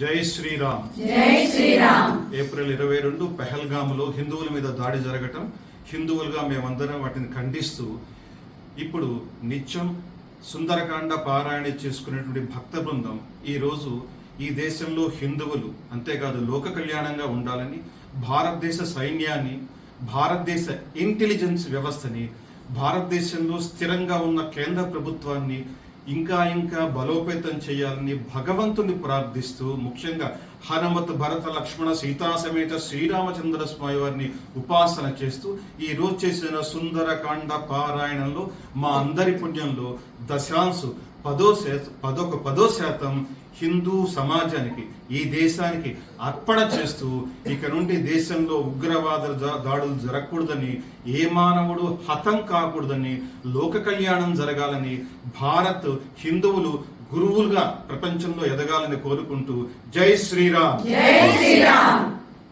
జై శ్రీరామ్. జై శ్రీరామ్. ఏప్రిల్ ఇరవై రెండు పెహల్గాములో హిందువుల మీద దాడి జరగటం హిందువులుగా మేమందరం వాటిని ఖండిస్తూ ఇప్పుడు నిత్యం సుందరకాండ పారాయణ చేసుకునేటువంటి భక్త బృందం ఈరోజు ఈ దేశంలో హిందువులు అంతేకాదు లోక కళ్యాణంగా ఉండాలని భారతదేశ సైన్యాన్ని భారతదేశ ఇంటెలిజెన్స్ వ్యవస్థని భారతదేశంలో స్థిరంగా ఉన్న కేంద్ర ప్రభుత్వాన్ని ఇంకా ఇంకా బలోపేతం చేయాలని భగవంతుని ప్రార్థిస్తూ ముఖ్యంగా హనుమత్ భరత లక్ష్మణ సీతా సమేత శ్రీరామచంద్ర స్వామి వారిని ఉపాసన చేస్తూ ఈ రోజు చేసిన సుందరకాండ పారాయణంలో మా అందరి పుణ్యంలో దశాంశు పదో శాతం పదొక పదో శాతం హిందూ సమాజానికి ఈ దేశానికి అర్పణ చేస్తూ ఇక నుండి దేశంలో ఉగ్రవాద దాడులు జరగకూడదని ఏ మానవుడు హతం కాకూడదని లోక కళ్యాణం జరగాలని భారత్ హిందువులు గురువులుగా ప్రపంచంలో ఎదగాలని కోరుకుంటూ జై శ్రీరామ్.